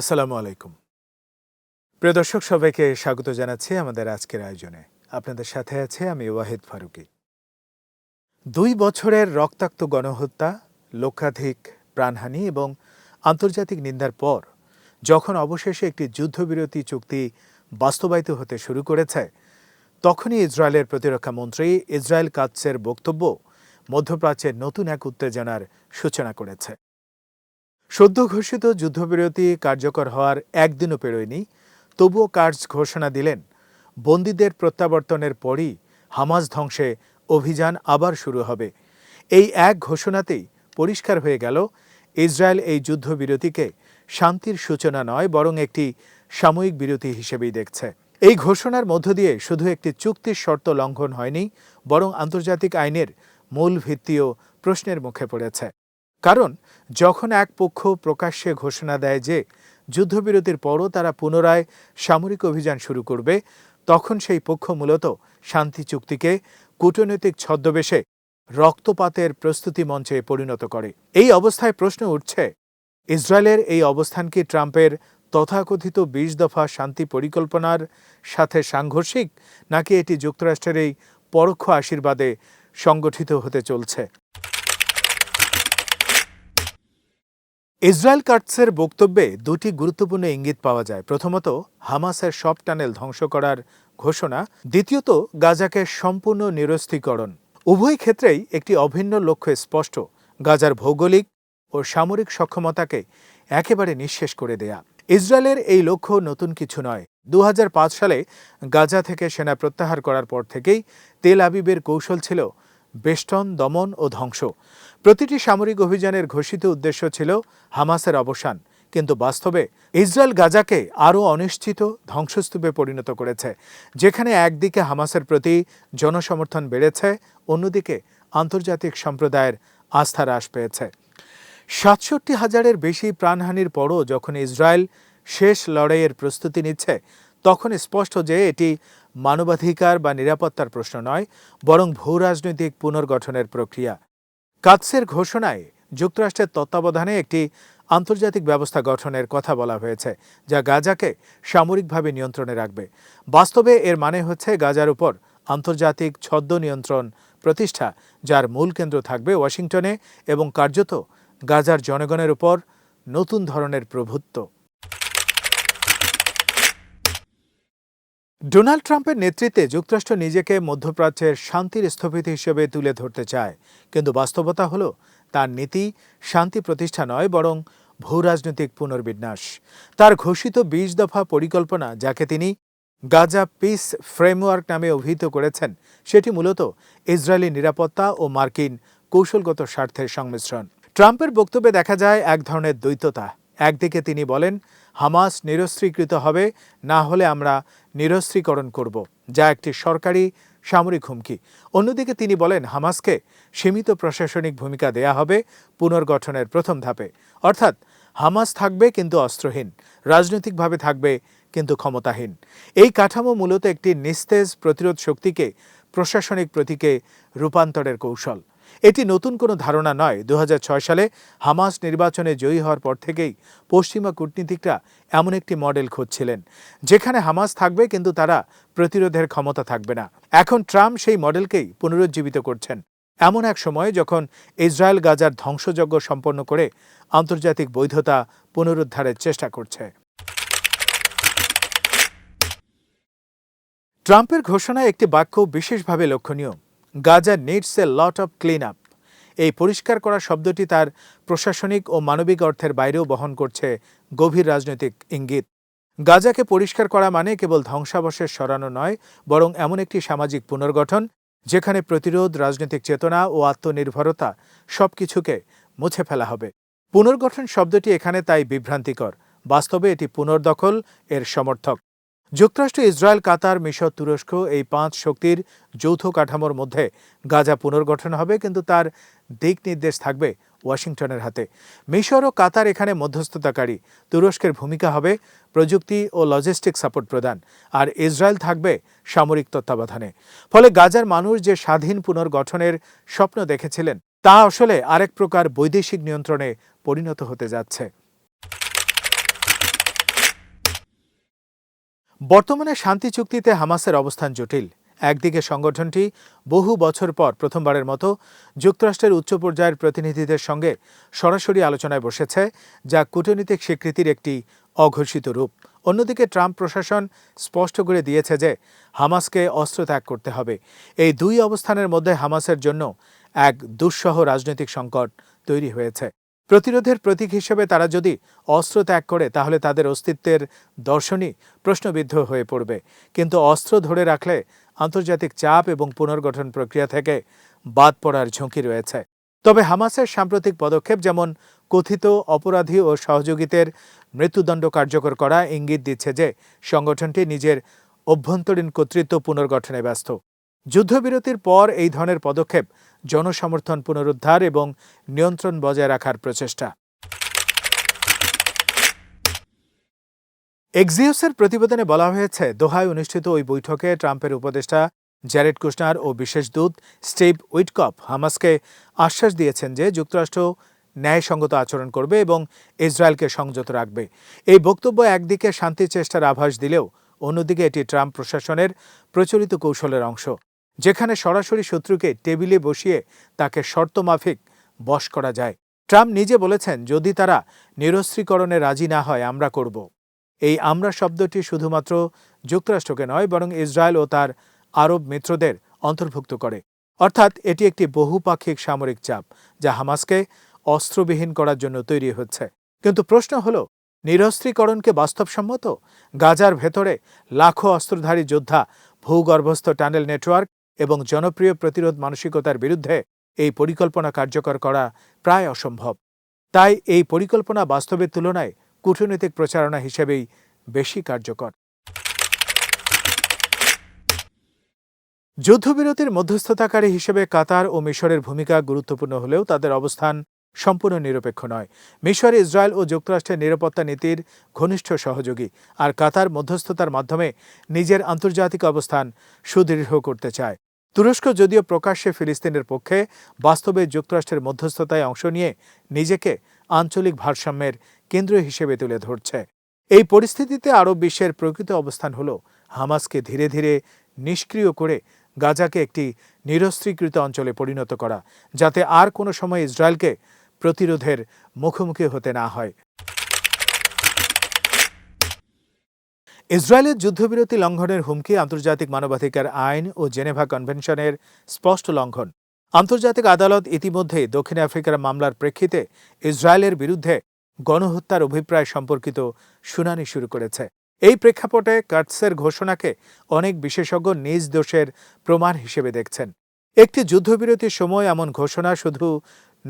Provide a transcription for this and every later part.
আসসালামু আলাইকুম। প্রিয় দর্শক, সবাইকে স্বাগত জানাচ্ছি আমাদের আজকের আয়োজনে। আপনাদের সাথে আছে আমি ওয়াহিদ ফারুকি। দুই বছরের রক্তাক্ত গণহত্যা, লক্ষাধিক প্রাণহানি এবং আন্তর্জাতিক নিন্দার পর যখন অবশেষে একটি যুদ্ধবিরতি চুক্তি বাস্তবায়িত হতে শুরু করেছে, তখনই ইসরায়েলের প্রতিরক্ষা মন্ত্রী ইসরায়েল কাৎসের বক্তব্য মধ্যপ্রাচ্যের নতুন এক উত্তেজনার সূচনা করেছে। সদ্য ঘোষিত যুদ্ধবিরতি কার্যকর হওয়ার একদিনও পেরোয়নি, তবুও কার্জ ঘোষণা দিলেন, বন্দীদের প্রত্যাবর্তনের পরই হামাজ ধ্বংসে অভিযান আবার শুরু হবে। এই এক ঘোষণাতেই পরিষ্কার হয়ে গেল, ইসরায়েল এই যুদ্ধবিরতিকে শান্তির সূচনা নয়, বরং একটি সাময়িক বিরতি হিসেবেই দেখছে। এই ঘোষণার মধ্য দিয়ে শুধু একটি চুক্তির শর্ত লঙ্ঘন হয়নি, বরং আন্তর্জাতিক আইনের মূল ভিত্তিও প্রশ্নের মুখে পড়েছে। কারণ, যখন এক পক্ষ প্রকাশ্যে ঘোষণা দেয় যে, যুদ্ধবিরতির পরও তারা পুনরায় সামরিক অভিযান শুরু করবে, তখন সেই পক্ষ মূলত শান্তি চুক্তিকে কূটনৈতিক ছদ্মবেশে রক্তপাতের প্রস্তুতি মঞ্চে পরিণত করে। এই অবস্থায় প্রশ্ন উঠছে, ইসরায়েলের এই অবস্থান কি ট্রাম্পের তথাকথিত বিশ দফা শান্তি পরিকল্পনার সাথে সাংঘর্ষিক, নাকি এটি যুক্তরাষ্ট্রের এই পরোক্ষ আশীর্বাদে সংগঠিত হতে চলছে? ইসরায়েল কার্টসের বক্তব্যে দুটি গুরুত্বপূর্ণ ইঙ্গিত পাওয়া যায়। প্রথমত, হামাসের সব টানেল ধ্বংস করার ঘোষণা। দ্বিতীয়ত, গাজাকে সম্পূর্ণ নিরস্ত্রীকরণ। উভয় ক্ষেত্রেই একটি অভিন্ন লক্ষ্য স্পষ্ট। গাজার ভৌগোলিক ও সামরিক সক্ষমতাকে একেবারে নিঃশেষ করে দেয়া। ইসরায়েলের এই লক্ষ্য নতুন কিছু নয়। দু সালে গাজা থেকে সেনা প্রত্যাহার করার পর থেকেই তেল আবিবের কৌশল ছিল বেষ্টন, দমন ও ধ্বংস। প্রতিটি সামরিক অভিযানের ঘোষিত উদ্দেশ্য ছিল হামাসের অবসান, কিন্তু বাস্তবে ইসরায়েল গাজাকে আরও অনিশ্চিত ধ্বংসস্তূপে পরিণত করেছে, যেখানে একদিকে হামাসের প্রতি জনসমর্থন বেড়েছে, অন্যদিকে আন্তর্জাতিক সম্প্রদায়ের আস্থা হ্রাস পেয়েছে। সাতষট্টি হাজারের বেশি প্রাণহানির পরও যখন ইসরায়েল শেষ লড়াইয়ের প্রস্তুতি নিচ্ছে, তখন স্পষ্ট যে এটি মানবাধিকার বা নিরাপত্তার প্রশ্ন নয়, বরং ভূ রাজনৈতিক পুনর্গঠনের প্রক্রিয়া। কাৎসের ঘোষণায় যুক্তরাষ্ট্রের তত্ত্বাবধানে একটি আন্তর্জাতিক ব্যবস্থা গঠনের কথা বলা হয়েছে, যা গাজাকে সামরিকভাবে নিয়ন্ত্রণে রাখবে। বাস্তবে এর মানে হচ্ছে গাজার উপর আন্তর্জাতিক ছদ্ম নিয়ন্ত্রণ প্রতিষ্ঠা, যার মূল কেন্দ্র থাকবে ওয়াশিংটনে এবং কার্যত গাজার জনগণের উপর নতুন ধরনের প্রভুত্ব। ডোনাল্ড ট্রাম্পের নেতৃত্বে যুক্তরাষ্ট্র নিজেকে মধ্যপ্রাচ্যের শান্তির স্থপতি হিসেবে তুলে ধরতে চায়। কিন্তু বাস্তবতা হল, তার নীতি শান্তি প্রতিষ্ঠা নয়, বরং ভূ রাজনৈতিক পুনর্বিন্যাস। তার ঘোষিত বিশ দফা পরিকল্পনা, যাকে তিনি গাজা পিস ফ্রেমওয়ার্ক নামে অভিহিত করেছেন, সেটি মূলত ইসরায়েলি নিরাপত্তা ও মার্কিন কৌশলগত স্বার্থের সংমিশ্রণ। ট্রাম্পের বক্তব্যে দেখা যায় এক ধরনের দ্বৈততা। একদিকে তিনি বলেন, হামাস নিরস্ত্রীকৃত হবে, না হলে আমরা নিরস্ত্রীকরণ করব, যা একটি সরকারি সামরিক হুমকি। অন্যদিকে তিনি বলেন, হামাসকে সীমিত প্রশাসনিক ভূমিকা দেয়া হবে পুনর্গঠনের প্রথম ধাপে। অর্থাৎ, হামাস থাকবে কিন্তু অস্ত্রহীন, রাজনৈতিকভাবে থাকবে কিন্তু ক্ষমতাহীন। এই কাঠামো মূলত একটি নিস্তেজ প্রতিরোধ শক্তিকে প্রশাসনিক প্রতীকে রূপান্তরের কৌশল। এটি নতুন কোনো ধারণা নয়। দু সালে হামাস নির্বাচনে জয়ী হওয়ার পর থেকেই পশ্চিমা কূটনীতিকরা এমন একটি মডেল খুঁজছিলেন, যেখানে হামাস থাকবে কিন্তু তারা প্রতিরোধের ক্ষমতা থাকবে না। এখন ট্রাম্প সেই মডেলকেই পুনরুজ্জীবিত করছেন। এমন এক সময় যখন ইসরায়েল গাজার ধ্বংসযজ্ঞ সম্পন্ন করে আন্তর্জাতিক বৈধতা পুনরুদ্ধারের চেষ্টা করছে। ট্রাম্পের ঘোষণায় একটি বাক্য বিশেষভাবে লক্ষণীয়। Gaza needs a lot of clean up এই পরিষ্কার করা শব্দটি তার প্রশাসনিক ও মানবিক অর্থের বাইরেও বহন করছে গভীর রাজনৈতিক ইঙ্গিত। গাজাকে পরিষ্কার করা মানে কেবল ধ্বংসাবশেষ সরানো নয়, বরং এমন একটি সামাজিক পুনর্গঠন, যেখানে প্রতিরোধ, রাজনৈতিক চেতনা ও আত্মনির্ভরতা সবকিছুকে মুছে ফেলা হবে। পুনর্গঠন শব্দটি এখানে তাই বিভ্রান্তিকর। বাস্তবে এটি পুনর্দখল এর সমর্থক। যুক্তরাষ্ট্র, ইসরায়েল, কাতার, মিশর, তুরস্ক এই পাঁচ শক্তির যৌথ কাঠামোর মধ্যে গাজা পুনর্গঠন হবে, কিন্তু তার দিক নির্দেশ থাকবে ওয়াশিংটনের হাতে। মিশর ও কাতার এখানে মধ্যস্থতাকারী। তুরস্কের ভূমিকা হবে প্রযুক্তি ও লজিস্টিক সাপোর্ট প্রদান, আর ইসরায়েল থাকবে সামরিক তত্ত্বাবধানে। ফলে গাজার মানুষ যে স্বাধীন পুনর্গঠনের স্বপ্ন দেখেছিলেন, তা আসলে আরেক প্রকার বৈদেশিক নিয়ন্ত্রণে পরিণত হতে যাচ্ছে। বর্তমানে শান্তি চুক্তিতে হামাসের অবস্থান জটিল। একদিকে সংগঠনটি বহু বছর পর প্রথমবারের মতো যুক্তরাষ্ট্রের উচ্চ পর্যায়ের প্রতিনিধিদের সঙ্গে সরাসরি আলোচনায় বসেছে, যা কূটনৈতিক স্বীকৃতির একটি অঘোষিত রূপ। অন্যদিকে ট্রাম্প প্রশাসন স্পষ্ট করে দিয়েছে যে হামাসকে অস্ত্র ত্যাগ করতে হবে। এই দুই অবস্থানের মধ্যে হামাসের জন্য এক দুঃসহ রাজনৈতিক সংকট তৈরি হয়েছে। প্রতিরোধের প্রতীক হিসেবে তারা যদি অস্ত্র ত্যাগ করে, তাহলে তাদের অস্তিত্বের দর্শনই প্রশ্নবিদ্ধ হয়ে পড়বে। কিন্তু অস্ত্র ধরে রাখলে আন্তর্জাতিক চাপ এবং পুনর্গঠন প্রক্রিয়া থেকে বাদ পড়ার ঝুঁকি রয়েছে। তবে হামাসের সাম্প্রতিক পদক্ষেপ যেমন কথিত অপরাধী ও সহযোগীদের মৃত্যুদণ্ড কার্যকর করা ইঙ্গিত দিচ্ছে যে সংগঠনটি নিজের অভ্যন্তরীণ কর্তৃত্ব পুনর্গঠনে ব্যস্ত। যুদ্ধবিরতির পর এই ধরনের পদক্ষেপ জনসমর্থন পুনরুদ্ধার এবং নিয়ন্ত্রণ বজায় রাখার প্রচেষ্টা। এক্সিওসের প্রতিবেদনে বলা হয়েছে, দোহায় অনুষ্ঠিত ওই বৈঠকে ট্রাম্পের উপদেষ্টা জ্যারেড কুশনার ও বিশেষ দূত স্টিভ উইটকপ হামাসকে আশ্বাস দিয়েছেন যে যুক্তরাষ্ট্র ন্যায়সঙ্গত আচরণ করবে এবং ইসরায়েলকে সংযত রাখবে। এই বক্তব্য একদিকে শান্তির চেষ্টার আভাস দিলেও, অন্যদিকে এটি ট্রাম্প প্রশাসনের প্রচলিত কৌশলের অংশ। যেখানে সরাসরি শত্রুকে টেবিলে বসিয়ে তাকে শর্তমাফিক বশ করা যায়। ট্রাম্প নিজে বলেছেন, যদি তারা নিরস্ত্রীকরণে রাজি না হয়, আমরা করব। এই আমরা শব্দটি শুধুমাত্র যুক্তরাষ্ট্রকে নয়, বরং ইসরায়েল ও তার আরব মিত্রদের অন্তর্ভুক্ত করে। অর্থাৎ, এটি একটি বহুপাক্ষিক সামরিক চাপ, যা হামাসকে অস্ত্রবিহীন করার জন্য তৈরি হচ্ছে। কিন্তু প্রশ্ন হল, নিরস্ত্রীকরণকে বাস্তবসম্মত? গাজার ভেতরে লাখো অস্ত্রধারী যোদ্ধা, ভূগর্ভস্থ টানেল নেটওয়ার্ক এবং জনপ্রিয় প্রতিরোধ মানসিকতার বিরুদ্ধে এই পরিকল্পনা কার্যকর করা প্রায় অসম্ভব। তাই এই পরিকল্পনা বাস্তবের তুলনায় কূটনৈতিক প্রচারণা হিসেবেই বেশি কার্যকর। যুদ্ধবিরতির মধ্যস্থতাকারী হিসেবে কাতার ও মিশরের ভূমিকা গুরুত্বপূর্ণ হলেও তাদের অবস্থান সম্পূর্ণ নিরপেক্ষ নয়। মিশর, ইসরায়েল ও যুক্তরাষ্ট্রের নিরাপত্তা নীতির ঘনিষ্ঠ সহযোগী আর কাতার মধ্যস্থতার মাধ্যমে নিজের আন্তর্জাতিক অবস্থান সুদৃঢ় করতে চায়। তুরস্ক যদিও প্রকাশ্যে ফিলিস্তিনের পক্ষে বাস্তবে যুক্তরাষ্ট্রের মধ্যস্থতায় অংশ নিয়ে নিজেকে আঞ্চলিক ভারসাম্যের কেন্দ্র হিসেবে তুলে ধরছে। এই পরিস্থিতিতে আরব বিশ্বের প্রকৃত অবস্থান হল হামাসকে ধীরে ধীরে নিষ্ক্রিয় করে গাজাকে একটি নিরস্ত্রীকৃত অঞ্চলে পরিণত করা, যাতে আর কোনো সময় ইসরায়েলকে প্রতিরোধের মুখোমুখি হতে না হয়। ইসরায়েলের যুদ্ধবিরতি লঙ্ঘনের হুমকি, আন্তর্জাতিক মানবাধিকার আইন ও জেনেভা কনভেনশনের স্পষ্ট লঙ্ঘন। আন্তর্জাতিক আদালত ইতিমধ্যেই দক্ষিণ আফ্রিকার মামলার প্রেক্ষিতে ইসরায়েলের বিরুদ্ধে গণহত্যার অভিপ্রায় সম্পর্কিত শুনানি শুরু করেছে। এই প্রেক্ষাপটে কাটসের ঘোষণাকে অনেক বিশেষজ্ঞ নিজ দোষের প্রমাণ হিসেবে দেখছেন। একটি যুদ্ধবিরতির সময় এমন ঘোষণা শুধু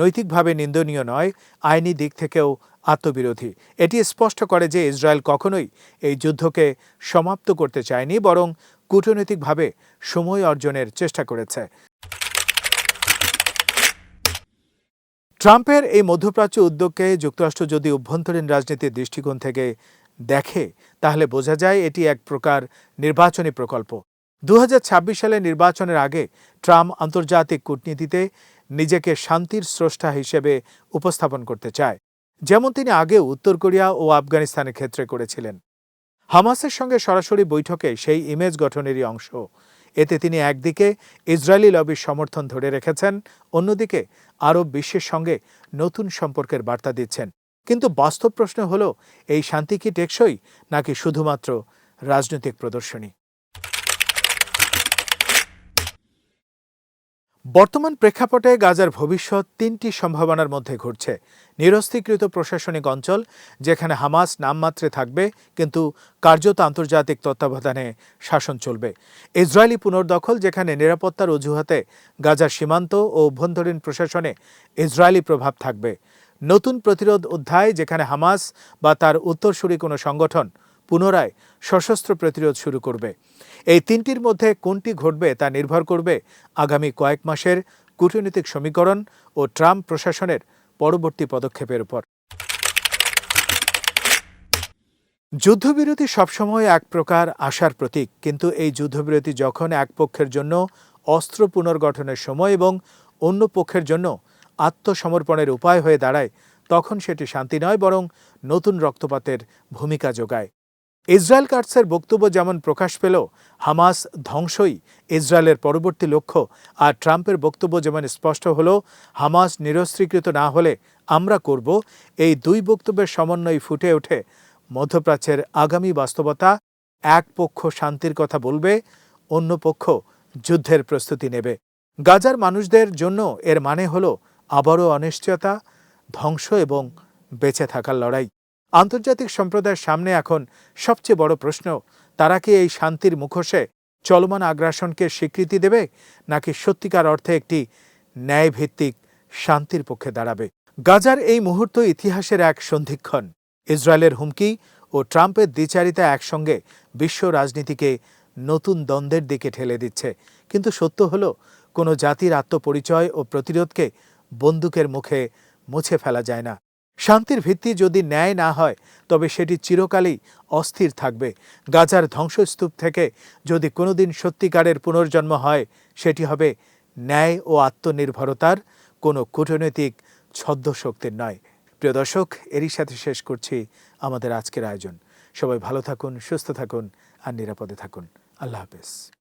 নৈতিকভাবে নিন্দনীয় নয়, আইনি দিক থেকেও আত্মবিরোধী। এটি স্পষ্ট করে যে ইসরায়েল কখনোই এই যুদ্ধকে সমাপ্ত করতে চায়নি, বরং কূটনৈতিকভাবে সময় অর্জনের চেষ্টা করেছে। ট্রাম্পের এই মধ্যপ্রাচ্য উদ্যোগকে যুক্তরাষ্ট্র যদি অভ্যন্তরীণ রাজনীতির দৃষ্টিকোণ থেকে দেখে, তাহলে বোঝা যায় এটি এক প্রকার নির্বাচনী প্রকল্প। দু সালে নির্বাচনের আগে ট্রাম্প আন্তর্জাতিক কূটনীতিতে নিজেকে শান্তির স্রষ্টা হিসেবে উপস্থাপন করতে চায়, যেমন তিনি আগেও উত্তর কোরিয়া ও আফগানিস্তানের ক্ষেত্রে করেছিলেন। হামাসের সঙ্গে সরাসরি বৈঠকে সেই ইমেজ গঠনেরই অংশ। এতে তিনি একদিকে ইসরায়েলি লবির সমর্থন ধরে রেখেছেন, অন্যদিকে আরব বিশ্বের সঙ্গে নতুন সম্পর্কের বার্তা দিচ্ছেন। কিন্তু বাস্তব প্রশ্ন হল, এই শান্তি কি টেকসই, নাকি শুধুমাত্র রাজনৈতিক প্রদর্শনী? বর্তমান প্রেক্ষাপটে গাজার ভবিষ্যৎ তিনটি সম্ভাবনার মধ্যে ঘটছে নিরস্ত্রীকৃত প্রশাসনিক অঞ্চল, যেখানে হামাস নামমাত্রে থাকবে, কিন্তু কার্যত আন্তর্জাতিক তত্ত্বাবধানে শাসন চলবে। ইসরায়েলি পুনর্দখল, যেখানে নিরাপত্তার অজুহাতে গাজার সীমান্ত ও অভ্যন্তরীণ প্রশাসনে ইসরায়েলি প্রভাব থাকবে। নতুন প্রতিরোধ অধ্যায়, যেখানে হামাস বা তার উত্তরসূরি কোনো সংগঠন পুনরায় সশস্ত্র প্রতিরোধ শুরু করবে। এই তিনটির মধ্যে কোনটি ঘটবে তা নির্ভর করবে আগামী কয়েক মাসের কূটনৈতিক সমীকরণ ও ট্রাম্প প্রশাসনের পরবর্তী পদক্ষেপের উপর। যুদ্ধবিরতি সবসময় এক প্রকার আশার প্রতীক, কিন্তু এই যুদ্ধবিরতি যখন এক পক্ষের জন্য অস্ত্র পুনর্গঠনের সময় এবং অন্য পক্ষের জন্য আত্মসমর্পণের উপায় হয়ে দাঁড়ায়, তখন সেটি শান্তি নয়, বরং নতুন রক্তপাতের ভূমিকা যোগায় ইসরায়েল কার্টসের বক্তব্য যেমন প্রকাশ পেল, হামাস ধ্বংসই ইসরায়েলের পরবর্তী লক্ষ্য। আর ট্রাম্পের বক্তব্য যেমন স্পষ্ট হলো, হামাস নিরস্ত্রীকৃত না হলে আমরা করব। এই দুই বক্তব্যের সমন্বয় ফুটে ওঠে মধ্যপ্রাচ্যের আগামী বাস্তবতা। এক পক্ষ শান্তির কথা বলবে, অন্য পক্ষ যুদ্ধের প্রস্তুতি নেবে। গাজার মানুষদের জন্য এর মানে হলো আবারও অনিশ্চয়তা, ধ্বংস এবং বেঁচে থাকার লড়াই। আন্তর্জাতিক সম্প্রদায়ের সামনে এখন সবচেয়ে বড় প্রশ্ন, তারা কি এই শান্তির মুখোশে চলমান আগ্রাসনকে স্বীকৃতি দেবে, নাকি সত্যিকার অর্থে একটি ন্যায়ভিত্তিক শান্তির পক্ষে দাঁড়াবে? গাজার এই মুহূর্ত ইতিহাসের এক সন্ধিক্ষণ। ইসরায়েলের হুমকি ও ট্রাম্পের দ্বিচারিতা একসঙ্গে বিশ্ব রাজনীতিকে নতুন দ্বন্দ্বের দিকে ঠেলে দিচ্ছে। কিন্তু সত্য হল, কোনো জাতির আত্মপরিচয় ও প্রতিরোধকে বন্দুকের মুখে মুছে ফেলা যায় না। শান্তির ভিত্তি যদি ন্যায় না হয়, তবে সেটি চিরকালই অস্থির থাকবে। গাজার ধ্বংসস্তূপ থেকে যদি কোনোদিন সত্যিকারের পুনর্জন্ম হয়, সেটি হবে ন্যায় ও আত্মনির্ভরতার কোনো কূটনৈতিক ছদ্মশক্তির নয়। প্রিয় দর্শক, এরই সাথে শেষ করছি আমাদের আজকের আয়োজন। সবাই ভালো থাকুন, সুস্থ থাকুন আর নিরাপদে থাকুন। আল্লাহ হাফেজ।